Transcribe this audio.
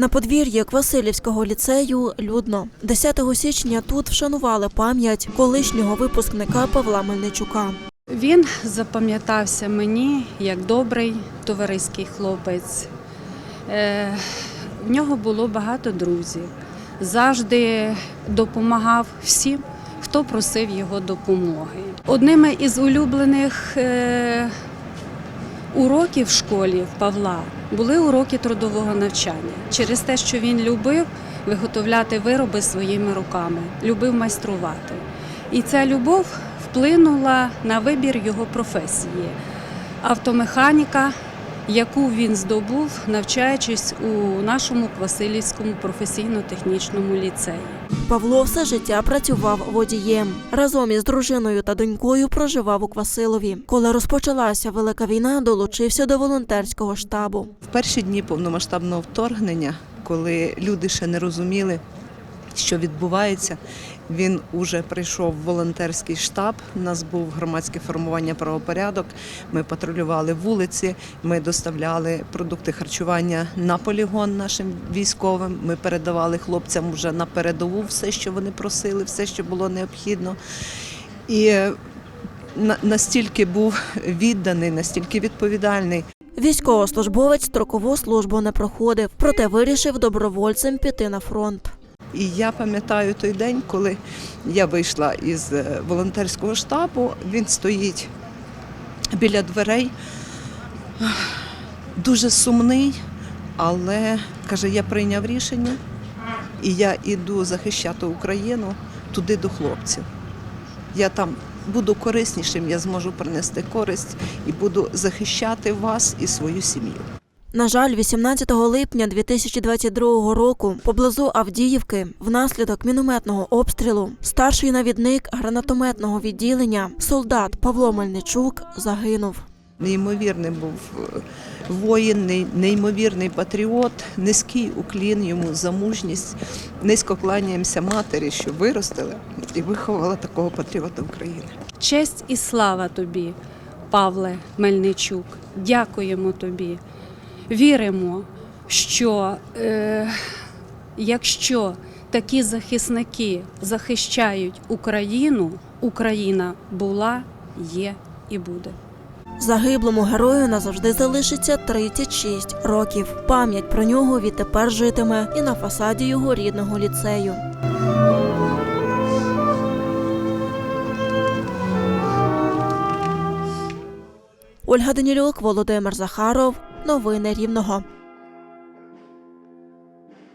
На подвір'ї Квасилівського ліцею людно 10 січня тут вшанували пам'ять колишнього випускника Павла Мельничука. Він запам'ятався мені як добрий товариський хлопець. Е, В нього було багато друзів. Завжди допомагав всім, хто просив його допомоги. Одними із улюблених уроків в школі в Павла були уроки трудового навчання через те, що він любив виготовляти вироби своїми руками, любив майструвати. І ця любов вплинула на вибір його професії автомеханіка, яку він здобув, навчаючись у нашому Квасилівському професійно-технічному ліцеї. Павло все життя працював водієм. Разом із дружиною та донькою проживав у Квасилові. Коли розпочалася велика війна, долучився до волонтерського штабу. В перші дні повномасштабного вторгнення, коли люди ще не розуміли, що відбувається, він уже прийшов в волонтерський штаб. У нас був громадське формування правопорядок. Ми патрулювали вулиці, ми доставляли продукти харчування на полігон нашим військовим. Ми передавали хлопцям вже на передову все, що вони просили, все, що було необхідно. І настільки був відданий, настільки відповідальний. Військовослужбовець строкову службу не проходив, проте вирішив добровольцем піти на фронт. І я пам'ятаю той день, коли я вийшла із е, волонтерського штабу. Він стоїть біля дверей, дуже сумний, але каже, я прийняв рішення, і я іду захищати Україну туди до хлопців. Я там буду кориснішим, я зможу принести користь і буду захищати вас і свою сім'ю. На жаль, 18 липня 2022 року поблизу Авдіївки внаслідок мінометного обстрілу старший навідник гранатометного відділення солдат Павло Мельничук загинув. Неймовірний був е, воїн, неймовірний патріот, низький уклін йому за мужність. Низько кланяємося матері, що виростила і виховала такого патріота України. Честь і слава тобі, Павле Мельничук. Дякуємо тобі. Віримо, що е, якщо такі захисники захищають Україну, Україна була, є і буде. Загиблому герою назавжди залишиться 36 років. Пам'ять про нього відтепер житиме і на фасаді його рідного ліцею. Ольга Данілюк, Володимир Захаров. Новини Рівного.